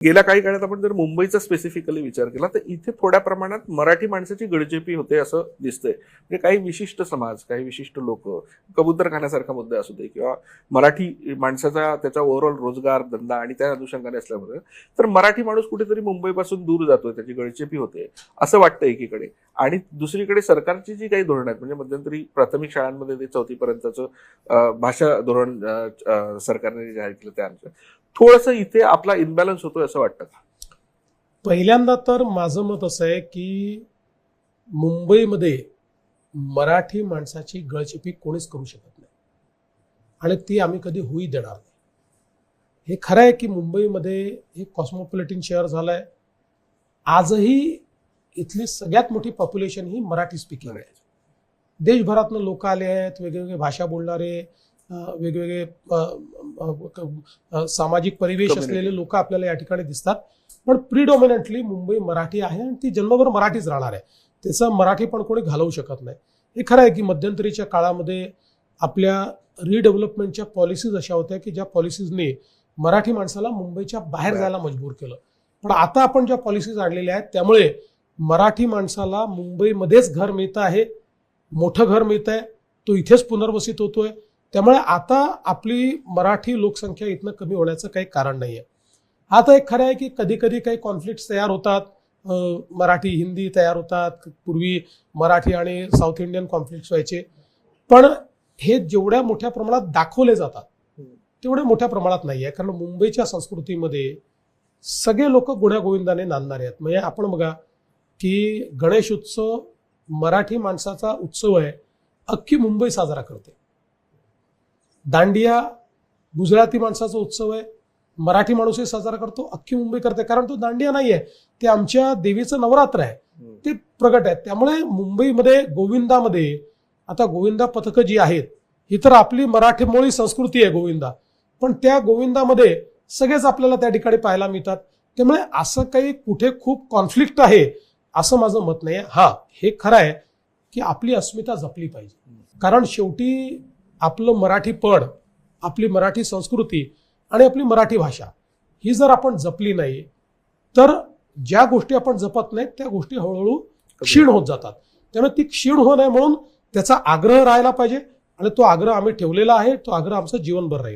गेल्या काही काळात आपण जर मुंबईचा स्पेसिफिकली विचार केला तर इथे थोड्या प्रमाणात मराठी माणसाची गडजेपी होते असं दिसतंय. म्हणजे काही विशिष्ट समाज काही विशिष्ट लोक कबूतर खाण्यासारखा मुद्दा असू दे किंवा मराठी माणसाचा त्याचा ओव्हरऑल रोजगार धंदा आणि त्या अनुषंगाने असल्यामुळे तर मराठी माणूस कुठेतरी मुंबईपासून दूर जातोय त्याची गडचेपी होते असं वाटतं एकीकडे. आणि दुसरीकडे सरकारची जी काही धोरणं आहेत म्हणजे मध्यंतरी प्राथमिक शाळांमध्ये ते चौथीपर्यंतचं भाषा धोरण सरकारने जाहीर केलं त्यानुसार थोडंसं इथे आपला इम्बॅलन्स होतोय असं वाटतं का? पहिल्यांदा तर माझं मत असं आहे की मुंबईमध्ये मराठी माणसाची गळचिपी कोणीच करू शकत नाही. आणि ती आम्ही कधी होई देणार नाही. हे खरं आहे की मुंबईमध्ये हे कॉस्मोपॉलिटिन शहर झालं आहे आजही इथली सगळ्यात मोठी पॉप्युलेशन ही मराठी स्पीकिंग आहे. देशभरातनं लोक आले आहेत वेगवेगळे भाषा बोलणारे वेगवेगळे सामाजिक परिवेश. असलेले लोक आपल्याला या ठिकाणी दिसतात. पण प्रिडॉमिनंटली मुंबई मराठी आहे आणि ती जन्मभर मराठीच राहणार आहे. त्याचं मराठी पण कोणी घालवू शकत नाही. हे खरं आहे की मध्यंतरीच्या काळामध्ये आपल्या रिडेव्हलपमेंटच्या पॉलिसीज अशा होत्या की ज्या पॉलिसीजने मराठी माणसाला मुंबईच्या बाहेर बाहेर. जायला मजबूर केलं. पण आता आपण ज्या पॉलिसीज आणलेल्या आहेत त्यामुळे मराठी माणसाला मुंबईमध्येच घर मिळतं आहे. मोठं घर मिळतं आहे तो इथेच पुनर्वसित होतोय. त्यामुळे आता आपली मराठी लोकसंख्या इथनं कमी होण्याचं काही कारण नाही आहे आता एक खरं आहे की कधी कधी काही कॉन्फ्लिक्ट तयार होतात. मराठी हिंदी तयार होतात. पूर्वी मराठी आणि साऊथ इंडियन कॉन्फ्लिक्ट व्हायचे. पण हे जेवढ्या मोठ्या प्रमाणात दाखवले जातात तेवढ्या मोठ्या प्रमाणात नाही आहे कारण मुंबईच्या संस्कृतीमध्ये सगळे लोक गुण्यागोविंदाने नांदणारे आहेत. म्हणजे आपण बघा की गणेश उत्सव मराठी माणसाचा उत्सव आहे अख्खी मुंबई साजरा करते. दांडिया गुजराती माणसाचा उत्सव आहे. मराठी माणूसही साजरा करतो अख्खी मुंबई करते. कारण तो दांडिया नाही आहे ते आमच्या देवीचं नवरात्र आहे. ते प्रगट आहेत त्यामुळे मुंबईमध्ये गोविंदामध्ये आता गोविंदा पथकं जी आहेत ही तर आपली मराठीमोळी संस्कृती आहे गोविंदा. पण त्या गोविंदामध्ये सगळेच आपल्याला त्या ठिकाणी पाहायला मिळतात. त्यामुळे असं काही कुठे खूप कॉन्फ्लिक्ट आहे असं माझं मत नाही हा हे खरं आहे की आपली अस्मिता जपली पाहिजे. कारण शेवटी आपलं मराठी मराठीपण आपली मराठी संस्कृती आणि आपली मराठी भाषा ही जर आपण जपली नाही तर ज्या गोष्टी आपण जपत नाहीत त्या गोष्टी हळूहळू क्षीण होत जातात. त्यामुळे ती क्षीण होऊ नये म्हणून त्याचा आग्रह राहायला पाहिजे आणि तो आग्रह आम्ही ठेवलेला आहे तो आग्रह आमचा जीवनभर राहील.